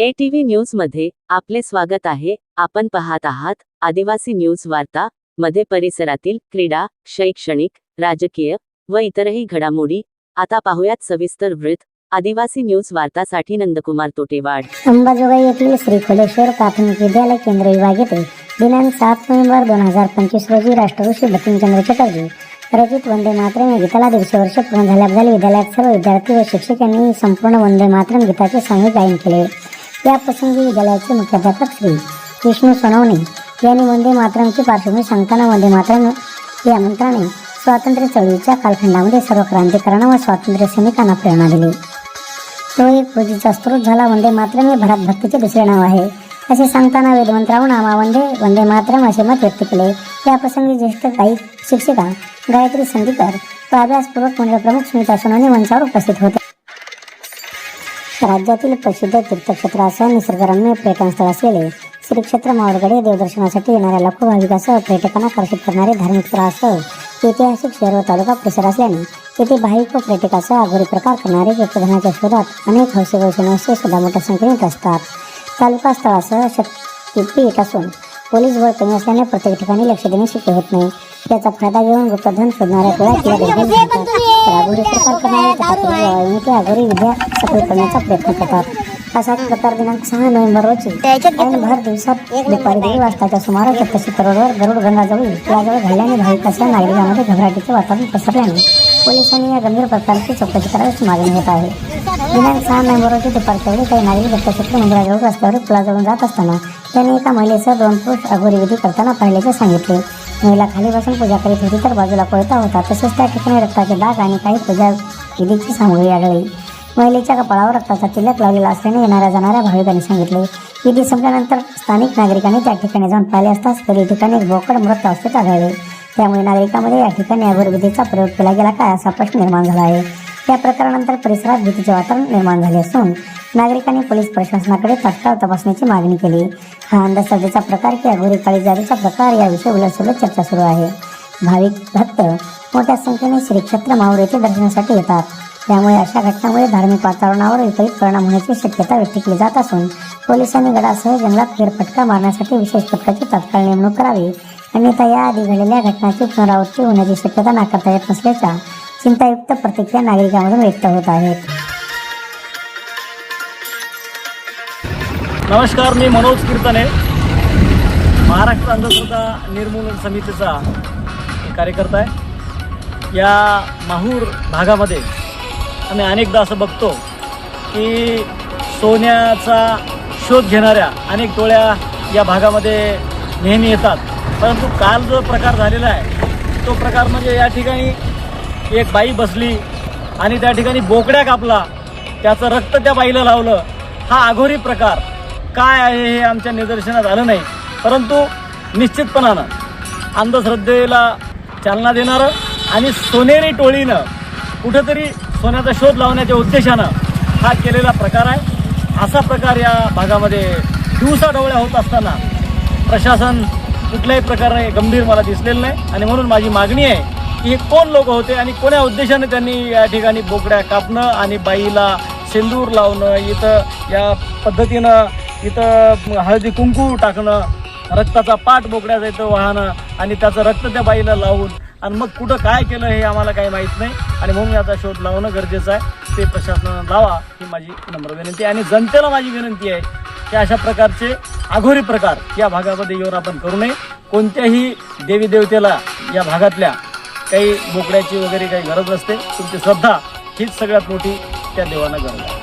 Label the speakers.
Speaker 1: ए TV न्यूजमध्ये आपले स्वागत आहे. आपण पाहत आहात आदिवासी न्यूज वार्ता मध्ये परिसरातील क्रीडा शैक्षणिक राजकीय व इतरही घडामोडी. आता पाहुयात सविस्तर वृत्त. आदिवासी न्यूज वार्तासाठी नंदकुमार तोटेवाड.
Speaker 2: अंबाजोगाई येथील श्री खोलेश्वर प्राथमिक विद्यालय केंद्र विभाग येथे दिनांक सात नोव्हेंबर दोन हजार पंचवीस रोजी राष्ट्रऋषी बंकिमचंद्र चटर्जी रचित वंदे मातरम या गीताला दीडशे वर्ष पूर्ण झाल्याबद्दल विद्यालयात सर्व विद्यार्थी व शिक्षक यांनी संपूर्ण वंदे मातरम गीताचे सामूहिक गायन केले. या प्रसंगी विद्यालयाचे मुख्याध्यापक श्री विष्णू सोनवणे यांनी वंदे मातरमची पार्श्वभूमी सांगताना वंदे मातरम या मंत्राने स्वातंत्र्य चळवळीच्या कालखंडामध्ये सर्व क्रांतिकारणांना व स्वातंत्र्य सैनिकांना प्रेरणा दिली. तो एक पूजेचा स्त्रोत झाला. वंदे मातरम हे भरत भक्तीचे दुसरे नाव आहे. असे सांगताना वेदमंत्राहून नामा वंदे वंदे मातरम असे मत व्यक्त केले. या प्रसंगी ज्येष्ठ गायक शिक्षिका गायत्री संगीकर व अभ्यासपूर्वक मंडळ प्रमुख सुनीता सोनवणे मंचावर उपस्थित होते. राज्यातील प्रसिद्ध तीर्थक्षेत्रासह निसर्गरम्य पर्यटन स्थळ असलेले श्री क्षेत्र मावळगडे देवदर्शनासाठी येणाऱ्या लाखो भाविकासह पर्यटकांना आकर्षित करणारे धार्मिक स्थळासह ऐतिहासिक शहर व तालुका परिसर असल्याने येथे भाविक व पर्यटकासह अघोरी प्रकार करणारे गुप्तधनाच्या शोधात अनेक हौसे सुद्धा मोठ्या संख्येने येत असतात. तालुका स्थळासह शक्तीपीठ असून पोलीस बळ कमी असल्याने प्रत्येक ठिकाणी लक्ष देणे शक्य होत नाही. याचा फायदा घेऊन गुप्तधन शोधणाऱ्या टोळ्या किंवा अघोरी प्रकार करणारे ते अघोरी विद्या सफल करण्याचा प्रयत्न करतात. असाच प्रकार दिनांक सहा नोव्हेंबर रोजी. ऐन भर दिवसात दुपारी दीड वाजताच्या सुमारास दत्तशिखर रोडवर गरुड गंगाजवळील पुलाजवळ घडल्याने भाविकासह नागरिकांमध्ये घबराटीचे वातावरण पसरल्याने पोलिसांनी या गंभीर प्रकारची चौकशी करावीची मागणी होत आहे. दिनांक सहा नोव्हेंबर रोजी दुपारच्या वेळी काही नागरिक दत्तशिखर मंदिराजवळ रस्त्यावर पुलाजवळून जात असताना त्यांनी एका महिलेसह दोन पुरुष अघोरी विधी करताना पाहिल्याचे सांगितले. महिला खाली बसून पूजा करीत होती तर बाजूला कोळता होता. तसेच त्या ठिकाणी रक्ताचे डाग आणि काही पूजा विधीची सामग्री आढळली. महिलेच्या कपाळावर रक्ताचा तिलक लावलेला असल्याने येणाऱ्या जाणाऱ्या भाविकांनी सांगितले विधी संपल्यानंतर स्थानिक नागरिकांनी त्या ठिकाणी जाऊन पाहिले असताच तरी ठिकाणी बोकड मृत अवस्थेत आढळले. त्यामुळे नागरिकांमध्ये या ठिकाणी अगरविधीचा प्रयोग केला गेला काय असा प्रश्न निर्माण झाला आहे. या प्रकारानंतर परिसरात भीतीचे वातावरण निर्माण झाले असून नागरिकांनी पोलीस प्रशासनाकडे तत्काळ तपासण्याची मागणी केली. हा अंधश्रद्धेचा प्रकार की अघोरी काळी जादूचा प्रकार याविषयी उलटसुलट चर्चा सुरू आहे. भाविक भक्त मोठ्या संख्येने श्री क्षेत्र माहूर येथे दर्शनासाठी येतात. त्यामुळे अशा घटनांमुळे धार्मिक वातावरणावर विपरीत परिणाम होण्याची शक्यता व्यक्त केली जात असून पोलिसांनी गडासह जंगलात फेरफटका मारण्यासाठी विशेष पथकाची तत्काळ नेमणूक करावी. अन्यथा याआधी घडलेल्या घटनांची पुनरावृत्ती होण्याची शक्यता नाकारता येत नसल्याच्या चिंतायुक्त प्रतिक्रिया नागरिकांमधून व्यक्त होत आहेत
Speaker 3: नमस्कार मी मनोज कीर्तने. महाराष्ट्र अंधश्रद्धा निर्मूलन समितीचा कार्यकर्ता आहे. या माहूर भागामध्ये आम्ही अनेकदा असं बघतो की सोन्याचा शोध घेणाऱ्या अनेक टोळ्या या भागामध्ये नेहमी येतात. परंतु काल जो प्रकार झालेला आहे तो प्रकार म्हणजे या ठिकाणी एक बाई बसली आणि त्या ठिकाणी बोकड्या कापला. त्याचं रक्त त्या बाईला लावलं. हा अघोरी प्रकार. काय आहे हे आमच्या निदर्शनात आलं नाही. परंतु निश्चितपणानं अंधश्रद्धेला चालना देणारं आणि सोनेरी टोळीनं कुठंतरी सोन्याचा शोध लावण्याच्या उद्देशानं हा केलेला प्रकार आहे. असा प्रकार या भागामध्ये दिवसाढवळ्या होत असताना प्रशासन कुठल्याही प्रकारे गंभीर मला दिसलेलं नाही. आणि म्हणून माझी मागणी आहे की हे कोण लोक होते आणि कोण्या उद्देशाने त्यांनी या ठिकाणी बोकड्या कापणं आणि बाईला सिंदूर लावणं इथं या पद्धतीनं इथं हळदी कुंकू टाकणं रक्ताचा पाठ बोकड्याचा इथं वाहणं आणि त्याचं रक्त त्या बाईला लावून आणि मग कुठं काय केलं हे आम्हाला काही माहीत नाही. आणि म्हणून याचा शोध लावणं गरजेचं आहे. ते प्रशासनानं लावा ही माझी नम्र विनंती आहे आणि जनतेला माझी विनंती आहे की अशा प्रकारचे आघोरी प्रकार या भागामध्ये येऊन आपण करू नये. कोणत्याही देवी देवतेला या भागातल्या काही बोकड्याची वगैरे काही गरज असते तुमची श्रद्धा हीच सगळ्यात मोठी त्या देवांना गरज आहे.